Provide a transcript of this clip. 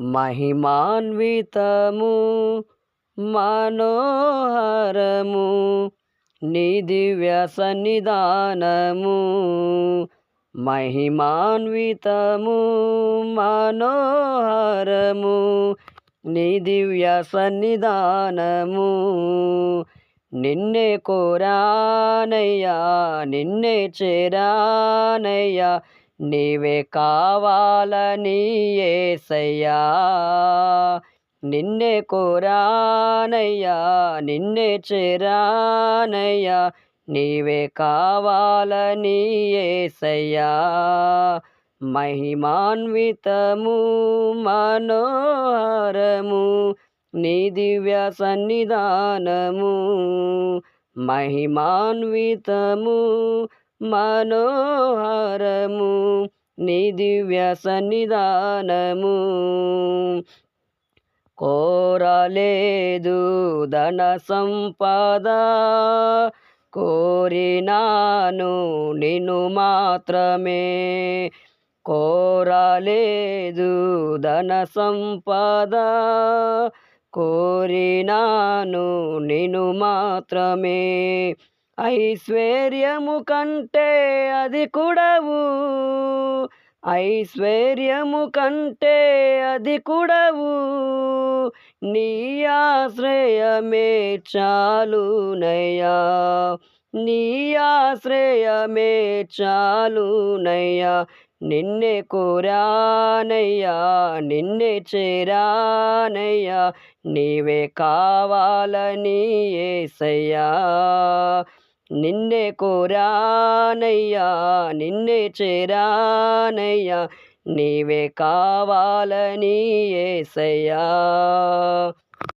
మహిమాన్వితము మనోహరము నీ దివ్య సన్నిధానము. మహిమాన్వితము మనోహరము నీ దివ్య సన్నిధానము. నిన్నే కోరానయ్యా నిన్నే చేరానయ్యా నీవే కావాలని ఏసయ్యా నిన్నే కోరానయ్యా నిన్నే చేరానయ్యా. నీవే కావాలని ఏసయ్యా మహిమాన్వితము మనోహరము నీ దివ్య సన్నిధానము. మహిమాన్వితము మనోహరము నీ దివ్య సన్నిధానము. కోరలేదు ధన సంపద కోరినాను నిన్ను మాత్రమే. కోరలేదు ధన సంపద కోరినాను నిన్ను మాత్రమే. ఐశ్వర్యము కంటే అది కూడవు. ఐశ్వర్యము కంటే అది కూడవు. నీ ఆశ్రయమే చాలునయ్యా. నీ ఆశ్రయమే చాలునయ్యా. నిన్నే కోరానయ్యా. నిన్నే చేరానయ్యా. నీవే కావాలని ఏసయ్యా. నిన్నే కోరానయ్యా నిన్నే చేరానయ్యా నీవే కావాలని ఏసయ్యా.